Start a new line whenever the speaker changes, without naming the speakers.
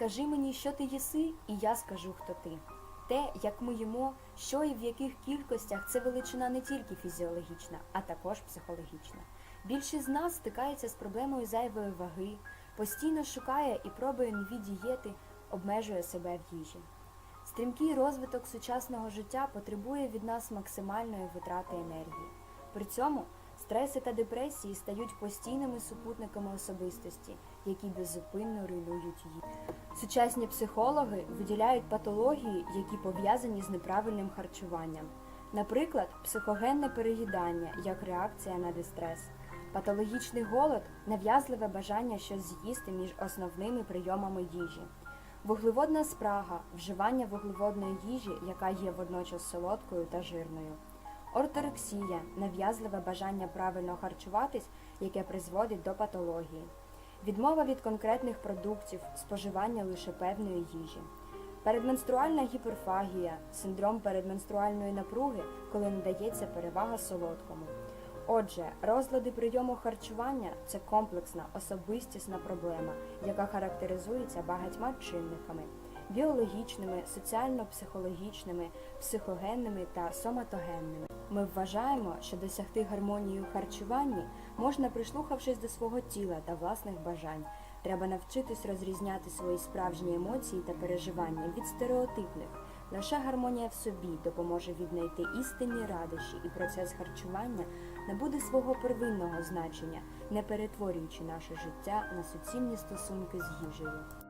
Скажи мені, що ти їси, і я скажу, хто ти. Те, як ми їмо, що і в яких кількостях, це величина не тільки фізіологічна, а також психологічна. Більшість з нас стикається з проблемою зайвої ваги, постійно шукає і пробує нові дієти, обмежує себе в їжі. Стрімкий розвиток сучасного життя потребує від нас максимальної витрати енергії. При цьому стреси та депресії стають постійними супутниками особистості, які беззупинно руйнують її. Сучасні психологи виділяють патології, які пов'язані з неправильним харчуванням. Наприклад, психогенне переїдання як реакція на дистрес, патологічний голод, нав'язливе бажання щось з'їсти між основними прийомами їжі, вуглеводна спрага, вживання вуглеводної їжі, яка є водночас солодкою та жирною. Орторексія нав'язливе бажання правильно харчуватись, яке призводить до патології, відмова від конкретних продуктів, споживання лише певної їжі, передменструальна гіперфагія, синдром передменструальної напруги, коли надається перевага солодкому. Отже, розлади прийому харчування це комплексна особистісна проблема, яка характеризується багатьма чинниками біологічними, соціально-психологічними, психогенними та соматогенними. Ми вважаємо, що досягти гармонії у харчуванні можна прислухавшись до свого тіла та власних бажань. Треба навчитись розрізняти свої справжні емоції та переживання від стереотипних. Лише гармонія в собі допоможе віднайти істинні радощі, і процес харчування набуде свого первинного значення, не перетворюючи наше життя на суцільні стосунки з їжею.